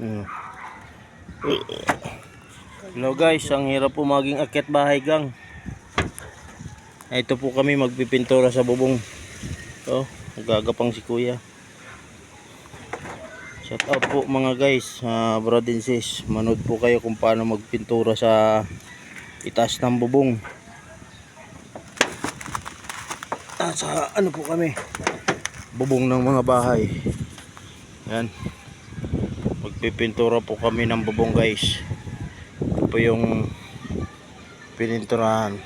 Hmm. Hello guys, ang hirap po maging akyat bahay gang. Ito po kami magpipintura sa bubong. Oh, gagapang si kuya. Shout out po mga guys, uh, brad and sis. Manood po kayo kung paano magpintura sa itaas ng bubong. Ah, sa ano po kami? Bubong ng mga bahay. Yan. Magpipintura po kami ng bubong guys. Ito po yung pininturahan.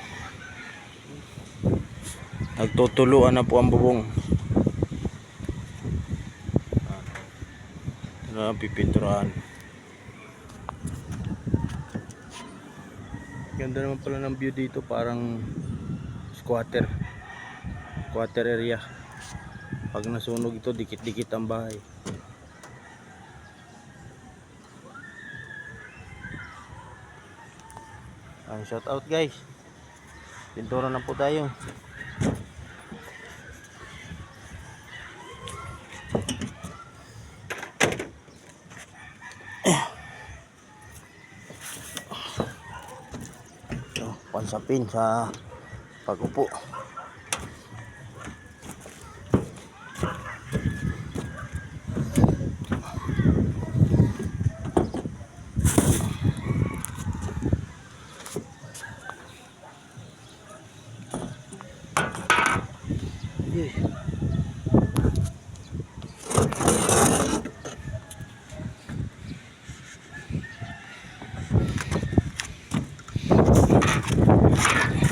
Nagtutuluan na po ang bubong. Ito na pipinturahan. Ganda naman pala ng view dito parang squatter. Squatter area. Pag nasunog ito, dikit-dikit ang bahay. Ang shout out guys. Pintura na po tayo. Ito, pansapin sa pagupo. Sige. Thank